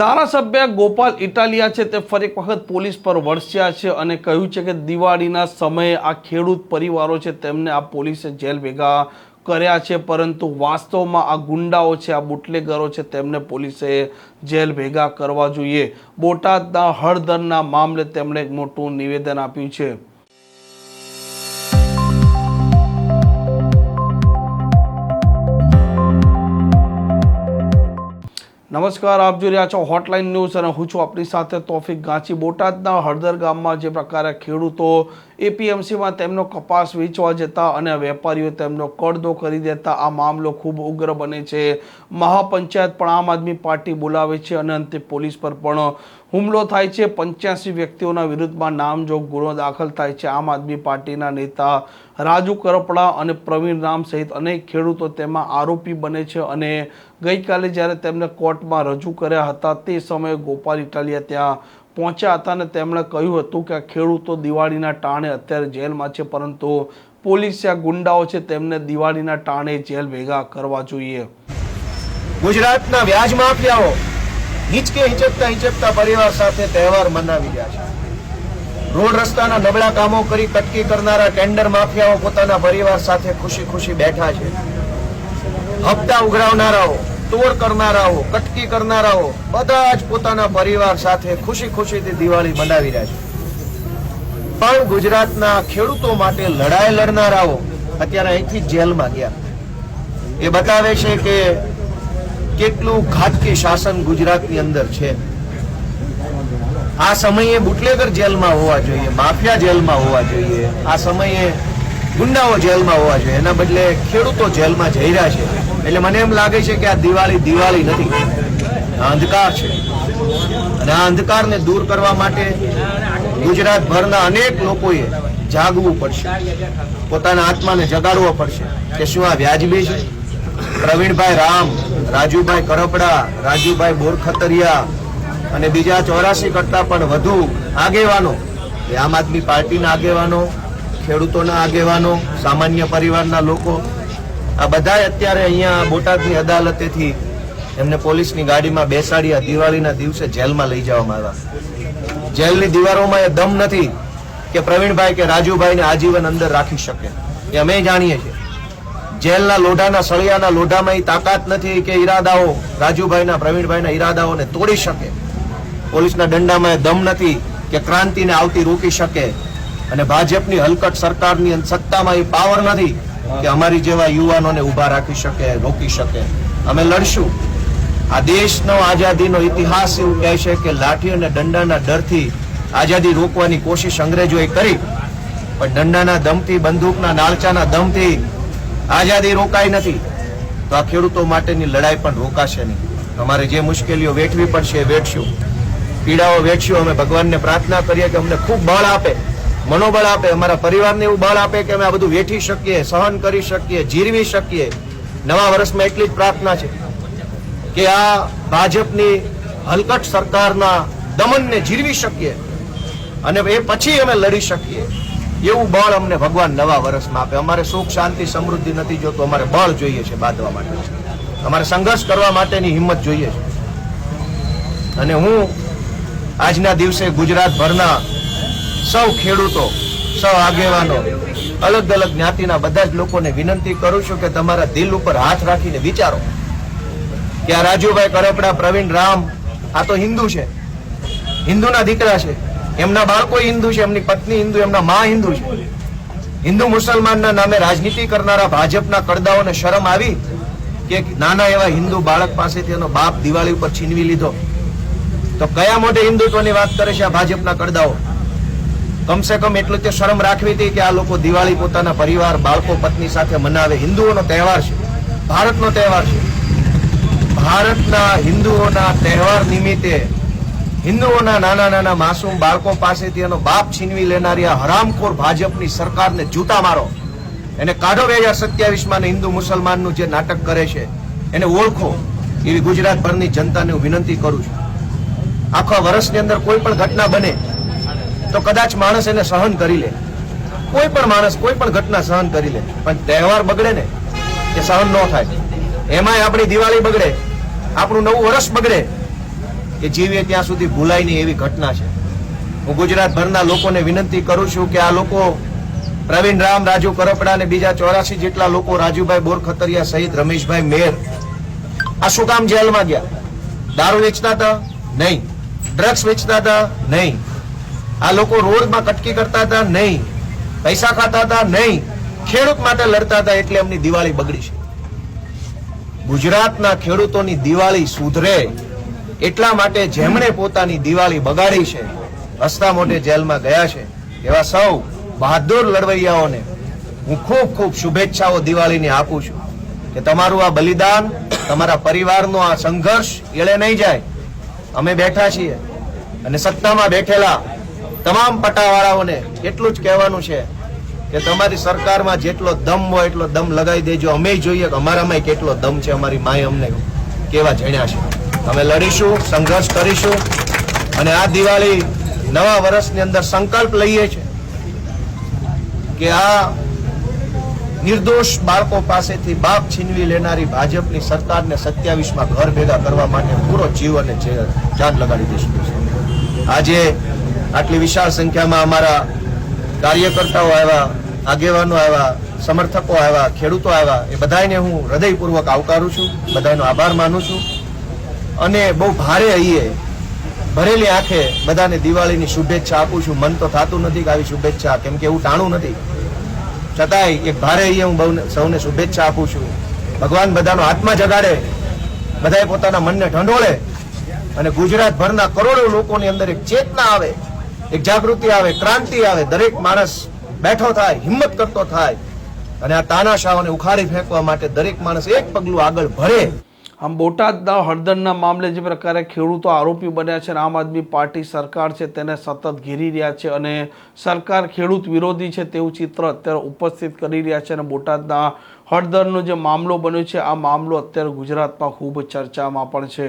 ધારાસભ્ય ગોપાલ ઇટાલિયા છે તે ફરી એક વખત પોલીસ પર વરસ્યા છે અને કહ્યું છે કે દિવાળીના સમયે આ ખેડૂત પરિવારો છે તેમને આ પોલીસે જેલ ભેગા કર્યા છે, પરંતુ વાસ્તવમાં આ ગુંડાઓ છે, આ બુટલેગરો છે તેમને પોલીસે જેલ ભેગા કરવા જોઈએ. બોટાદના હળદરના મામલે તેમણે એક મોટું નિવેદન આપ્યું છે. નમસ્કાર, આપ જોઈ રહ્યા છો હોટલાઇન ન્યૂઝ અને હું છું આપણી સાથે તોફિક ગાંચી બોટાદના હળદર ગામમાં જે પ્રકારે ખેડૂતો એપીએમસીમાં તેમનો કપાસ વેચવા જતા અને વેપારીઓ તેમનો કડદો કરી દેતા આ મામલો ખૂબ ઉગ્ર બને છે. મહાપંચાયત પણ આમ આદમી પાર્ટી બોલાવે છે અને અંતે પોલીસ પર પણ હુમલો થાય છે. પંચ્યાસી વ્યક્તિઓના વિરુદ્ધમાં નામજોગ ગુનો દાખલ થાય છે. આમ આદમી પાર્ટીના નેતા રાજુ કરપડા અને પ્રવીણ રામ સહિત અનેક ખેડૂતો તેમાં આરોપી બને છે અને ગઈકાલે જ્યારે તેમને કોર્ટમાં રજૂ કર્યા હતા તે સમયે ગોપાલ ઇટાલિયા ત્યાં પહોંચ્યા હતા અને તેમણે કહ્યું હતું કે આ ખેડૂતો દિવાળીના ટાણે અત્યારે જેલમાં છે, પરંતુ પોલીસ આ ગુંડાઓ છે તેમને દિવાળીના ટાણે જેલ ભેગા કરવા જોઈએ. ગુજરાતના વ્યાજ માફિયાઓ હિંચકે હિંચકતા હિંચકતા પરિવાર સાથે તહેવાર મનાવી રહ્યા છે. રોડ રસ્તાના નબળા કામો કરી કટકી કરનારા ટેન્ડર માફિયાઓ પોતાના પરિવાર સાથે ખુશી ખુશી બેઠા છે. હપ્તા ઉઘરાવનારાઓ તોડ કરનારાઓ, કટકી કરનારાઓ બધા જ પોતાના પરિવાર સાથે ખુશી ખુશીથી દિવાળી મનાવી રહ્યા છે. પણ ગુજરાતના ખેડૂતો માટે લડાઈ લડનારાઓ અત્યારે અહીંથી જેલમાં ગયા. એ બતાવે છે કે કેટલું ઘાતકી શાસન ગુજરાતની અંદર છે. આ સમયે બુટલેગર જેલમાં હોવા જોઈએ, માફિયા જેલમાં હોવા જોઈએ, આ સમયે ગુંડાઓ જેલમાં હોવા જોઈએ. એના બદલે ખેડૂતો જેલમાં જઈ રહ્યા છે. એટલે મને એમ લાગે છે કે આ દિવાળી દિવાળી નથી. અંધકાર છે. અને આ અંધકારને દૂર કરવા માટે ગુજરાતભરના અનેક લોકોએ જાગવું પડશે. પોતાના આત્માને જગાડવો પડશે. કે શું આ વ્યાજબી છે? પ્રવીણભાઈ રામ, રાજુભાઈ કરપડા, રાજુભાઈ બોરખતરિયા અને બીજા ચોરાસી કરતા પણ વધુ આગેવાનો આમ આદમી પાર્ટીના આગેવાનો, ખેડૂતોના આગેવાનો, સામાન્ય પરિવારના લોકો આ બધા અત્યારે અહીંયા બોટાદની અદાલતેથી એમને પોલીસની ગાડીમાં બેસાડ્યા દિવાળીના દિવસે જેલમાં લઈ જવામાં આવ્યા. જેલની દીવારોમાં એ દમ નથી કે પ્રવીણભાઈ કે રાજુભાઈને આજીવન અંદર રાખી શકે. એ અમે જાણીએ છીએ. જેલના લોઢાના, સળિયાના લોઢામાં એ તાકાત નથી કે ઈરાદાઓ રાજુભાઈના, પ્રવીણભાઈના ઈરાદાઓને તોડી શકે. પોલીસના દંડામાં એ દમ નથી કે ક્રાંતિને આવતી રોકી શકે. અને ભાજપની હલકટ સરકારની સત્તામાં એ પાવર નથી કે અમારી જેવા યુવાનોને ઊભા રાખી શકે, રોકી શકે. અમે લડશું. આ દેશનો આઝાદીનો ઇતિહાસ એવું કહે છે કે લાઠી અને દંડાના ડરથી આઝાદી રોકવાની કોશિશ અંગ્રેજોએ કરી, પણ દંડાના દમથી, બંદૂકના નાળચાના દમથી આઝાદી રોકાઈ નથી. તો આ ખેડૂતો માટેની લડાઈ પણ રોકાશે નહીં. અમારે જે મુશ્કેલીઓ વેઠવી પડશે એ વેઠશું. પીડાઓ વેઠશું. અમે ભગવાનને પ્રાર્થના કરીએ કે અમને ખૂબ બળ આપે. મનોબળ આપે, અમારા પરિવારને એવું બળ આપે કે અમે આ બધું વેઠી શકીએ, સહન કરી શકીએ, જીરવી શકીએ. નવા વર્ષમાં એટલી જ પ્રાર્થના છે કે આ ભાજપની હલકટ સરકારના દમનને જીરવી શકીએ અને એ પછી અમે લડી શકીએ. એવું બળ અમને ભગવાન નવા વર્ષમાં આપે. અમારે સુખ, શાંતિ, સમૃદ્ધિ નથી જોતું. અમારે બળ જોઈએ છે બાંધવા માટે. અમારે સંઘર્ષ કરવા માટેની હિંમત જોઈએ છે. અને હું આજના દિવસે ગુજરાતભરના સૌ ખેડૂતો, સૌ આગેવાનો અલગ અલગ જ્ઞાતિના બધા જ લોકોને વિનંતી કરું છું કે તમારા દિલ ઉપર હાથ રાખીને વિચારો કે આ રાજુભાઈ કરપડા, પ્રવીણ રામ, આ તો હિન્દુ છે. હિન્દુના દીકરા છે. એમના બાળકો હિન્દુ છે, એમની પત્ની હિન્દુ, એમના મા હિન્દુ છે. હિન્દુ મુસલમાનના નામે રાજનીતિ કરનારા ભાજપના કડદાઓને શરમ આવી કે નાના એવા હિન્દુ બાળક પાસેથી એનો બાપ દિવાળી ઉપર છીનવી લીધો. તો કયા મોઢે હિન્દુત્વની વાત કરે છે આ ભાજપના કડદાઓ કમસે કમ એટલું તે શરમ રાખવી હતી કે આ લોકો દિવાળી પોતાના પરિવાર, બાળકો, પત્ની સાથે મનાવે. હિન્દુઓનો તહેવાર છે. ભારતનો તહેવાર છે. ભારતના હિન્દુઓના તહેવાર નિમિત્તે હિન્દુઓના નાના નાના માસૂમ બાળકો પાસેથી એનો બાપ છીનવી લેનારી આ હરામખોર ભાજપની સરકારને જૂતા મારો. એને કાઢો બે હજાર સત્યાવીસમાં હિન્દુ મુસલમાનનું જે નાટક કરે છે, એને ઓળખો એવી ગુજરાતભરની જનતાને હું વિનંતી કરું છું. આખા વર્ષની અંદર કોઈ પણ ઘટના બને તો કદાચ માણસ એને સહન કરી લે. કોઈ પણ માણસ કોઈ પણ ઘટના સહન કરી લે. પણ તહેવાર બગડે ને, એ સહન ન થાય. એમાંય આપણી દિવાળી બગડે, આપણું નવું વર્ષ બગડે, કે જીવીએ ત્યાં સુધી ભૂલાય નહીં એવી ઘટના છે. હું ગુજરાતભરના લોકોને વિનંતી કરું છું કે આ લોકો પ્રવીણ રામ, રાજુ કરપડા અને બીજા ચોરાસી જેટલા લોકો, રાજુભાઈ બોરખતરિયા સહિત રમેશભાઈ મેર, આ શું કામ જેલમાં ગયા? દારૂ વેચતા હતા? નહીં. ડ્રગ્સ વેચતા હતા? નહીં. આ લોકો રોડમાં કટકી કરતા હતા, નહીં. પૈસા ખાતા હતા, નહીં. ખેડૂત માટે લડતા હતા એટલે એમની દિવાળી બગડી છે. ગુજરાતના ખેડૂતોની દિવાળી સુધરે એટલા માટે જેમણે પોતાની દિવાળી બગાડી છે હસતા મોઢે જેલમાં ગયા છે, એવા સૌ બહાદુર લડવૈયાઓને હું ખૂબ ખૂબ શુભેચ્છાઓ દિવાળીની આપું છું કે તમારું આ બલિદાન, તમારા પરિવારનો આ સંઘર્ષ એળે નહીં જાય. અમે બેઠા છીએ અને સત્તામાં બેઠેલા તમામ પટાવાળાઓને એટલું જ કહેવાનું છે કે તમારી સરકારમાં જેટલો દમ હોય એટલો દમ લગાવી દેજો. અમે જોઈએ કે અમારામાં કેટલો દમ છે અમારી માએ અમને કેવા જણ્યા છે. અમે લડીશું, સંઘર્ષ કરીશું અને આ દિવાળી નવા વર્ષની અંદર સંકલ્પ લઈએ છીએ કે આ નિર્દોષ બાળકો પાસેથી બાપ છીનવી લેનારી ભાજપની સરકારને સત્યાવીસમાં ઘર ભેગા કરવા માટે પૂરો જીવ અને જાન લગાડી દઈશું આજે આટલી વિશાળ સંખ્યામાં અમારા કાર્યકર્તાઓ આવ્યા, આગેવાનો આવ્યા, સમર્થકો આવ્યા, ખેડૂતો આવ્યા, એ બધાને હું હૃદયપૂર્વક આવકારું છું બધાનો આભાર માનું છું. અને બહુ ભારે અહીએ ભરેલી આંખે બધાને દિવાળીની શુભેચ્છા આપું છું. મન તો થતું નથી કે આવી શુભેચ્છા, કેમ કે એવું ટાણું નથી. છતાંય એક ભારે અહીએ હું બહુ સૌને શુભેચ્છા આપું છું. ભગવાન બધાનો આત્મા જગાડે, બધાએ પોતાના મનને ઢંઢોળે અને ગુજરાતભરના કરોડો લોકોની અંદર એક ચેતના આવે. એક જાગૃતિ આવે, ક્રાંતિ આવે, દરેક માણસ બેઠો થાય, હિંમત કરતો થાય. અને આ તાનાશાહોને ઉખાડી ફેંકવા માટે દરેક માણસ એક પગલું આગળ ભરે. આમ બોટાદના હળદરના મામલે જે પ્રકારે ખેડૂતો આરોપી બન્યા છે અને આમ આદમી પાર્ટી સરકાર છે તેને સતત ઘેરી રહ્યા છે અને સરકાર ખેડૂત વિરોધી છે તેવું ચિત્ર અત્યારે ઉપસ્થિત કરી રહ્યા છે અને બોટાદના હળદરનો જે મામલો બન્યો છે, આ મામલો અત્યારે ગુજરાતમાં ખૂબ ચર્ચામાં પણ છે.